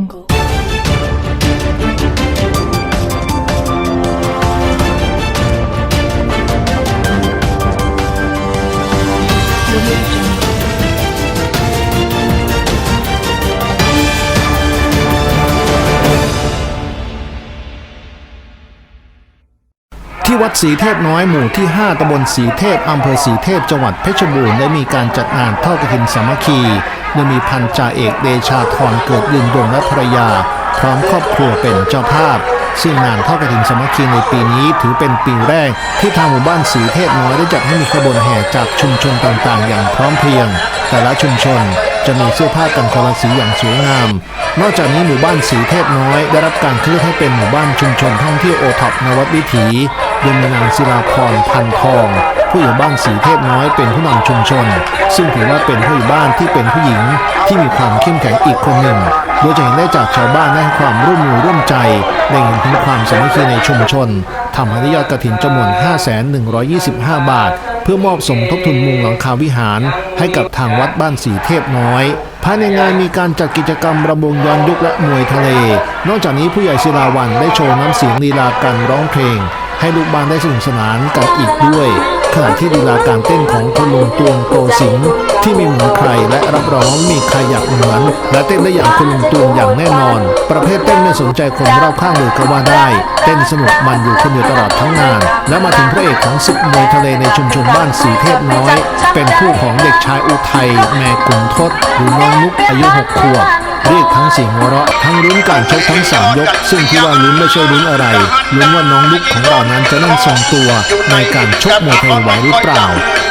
jungle. Jungle. ที่วัดศรีเทพน้อยหมู่ที่ 5ตำบลศรีเทพอำเภอศรีเทพจังหวัดเพชรบูรณ์ได้มีการจัดงานทอดกฐินสามัคคี โดยมีพันจ่าเอกเดชาธรเกิดยืนยงและภรรยา พร้อมครอบครัวเป็นเจ้าภาพ ซึ่งงานทอดกฐินสมัคคีในปีนี้ถือเป็นปีแรก ที่ทางหมู่บ้านศรีเทพน้อยได้จัดให้มีขบวนแห่จากชุมชนต่างๆ อย่างพร้อมเพรียง แต่ละชุมชนจะมีเสื้อผ้ากันคนละสีอย่างสวยงาม นอกจากนี้หมู่บ้านสีเทพน้อย ได้รับการเคลือนให้เป็นหมู่บ้านชุมชนท่องเที่ยวโอท็อปนวัดวิถีโดยมีนางศิลาพรพันทอง ผู้ใหญ่บ้านสีเทพน้อยเป็นผู้นำชุมชน ซึ่งถือว่าเป็นผู้ใหญ่บ้านที่เป็นผู้หญิงที่มีความเข้มแข็งอีกคนหนึ่ง โดยจะเห็นได้จากชาวบ้านได้ให้ความร่วมมือร่วมใจในเห็นถึงความสามัคคีในชุมชนทำให้ได้ยอดกระถินจำนวน 5,125 บาท เพื่อมอบสมทบทุนมุงหลังคาวิหาร ให้กับทางวัดบ้านสีเทพน้อยภายในงานมีการจัดกิจกรรมระบงย้อนยุคและมวยทะเล นอกจากนี้ผู้ใหญ่ศิลาวันได้โชว์น้ำเสียงลีลาการร้องเพลง ให้ลูกบ้านได้สนุกสนานกันอีกด้วย ขณะที่ลีลาการเต้นของคุณลุงตวงโตสิงที่ไมีเหมือนใครและรับรองว่ามีใครอยากเหมือน และเต้นได้อย่างคุณลุงตวงอย่างแน่นอน ประเภทเต้นไม่สนใจคนรอบข้างเลยก็ว่าได้ เต้นสนุกมันอยู่คนเดียวตลอดทั้งงาน และมาถึงพระเอกของศึกมวยทะเลในชุมชนบ้านสีเทพน้อย เป็นคู่ของเด็กชายอุทัยแม่กุนทศหรือน้องนุกอายุหกขวบ เรียกทั้งเสียงหัวเราะทั้งลุ้นการชกทั้งสามยก ซึ่งที่ว่าลุ้นไม่ใช่ลุ้นอะไรลุ้นว่าน้องลุกของเรานั้นจะนั่งทรงตัวในการชกมวยไทยไหวหรือเปล่า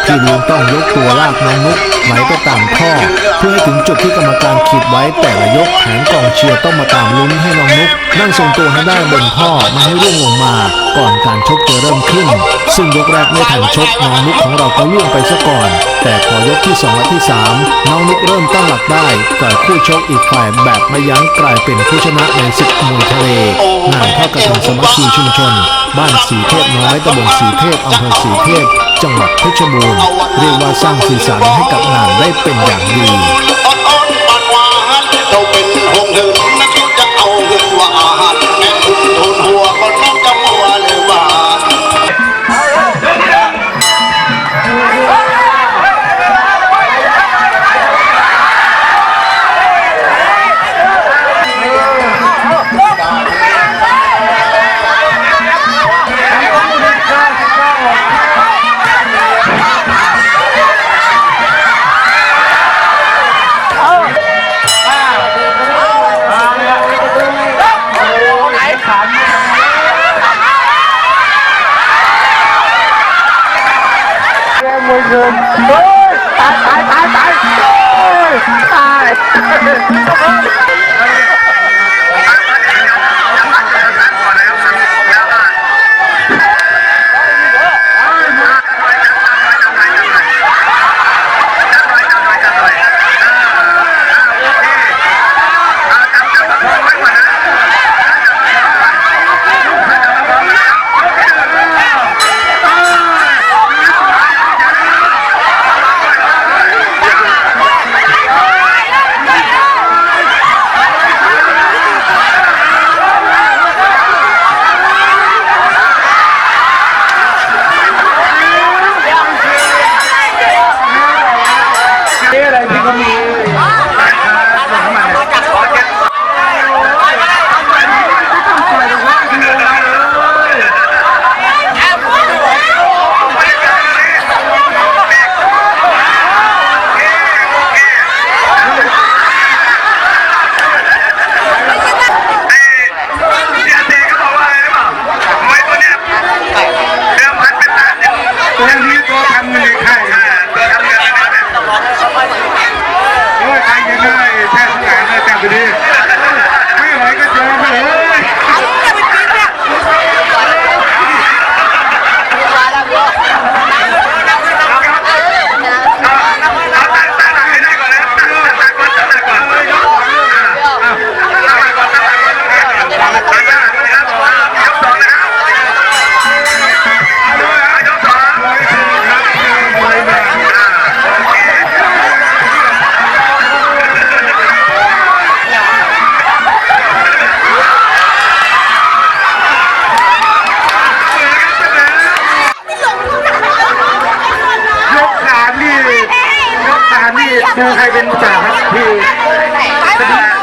ที่ลุ้นต้องยกตัวลากน้องนุกไหลไปตามข้อ เพื่อให้ถึงจุดที่กรรมการขีดไว้แต่ละยกแผนกองเชียร์ต้องมาตามลุ้นให้น้องนุกนั่งทรงตัวให้ได้บนข้อม่ให้ร่วงลงมาก่อนการชกจะเริ่มขึ้น ซึ่งยกแรกไม่ทันชกน้องนุกของเราก็ล่วงไปซะก่อน แต่พอยกที่สองและที่สามน้องนุกเริ่มตั้งหลักได้แต่คู่ชกอีกฝ่ายแบบไม่ยั้งกลายเป็นผู้ชนะในศึกมวยทะเลงานทอดกระถิ่นสมัคคีชุมชน บ้านสีเทพน้อยตำบลสีเทพอำเภอสีเทพ จังหวัดเพชรบูรณ์เรียกว่าสร้างสีสันให้กับงานได้เป็นอย่างดี 是对，哎哎哎哎，对，哎。Abrir. คือใครเป็นจ่าพี่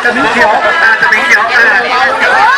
จะดิ่เขียวอ่ากะดิ่เขียวอ่า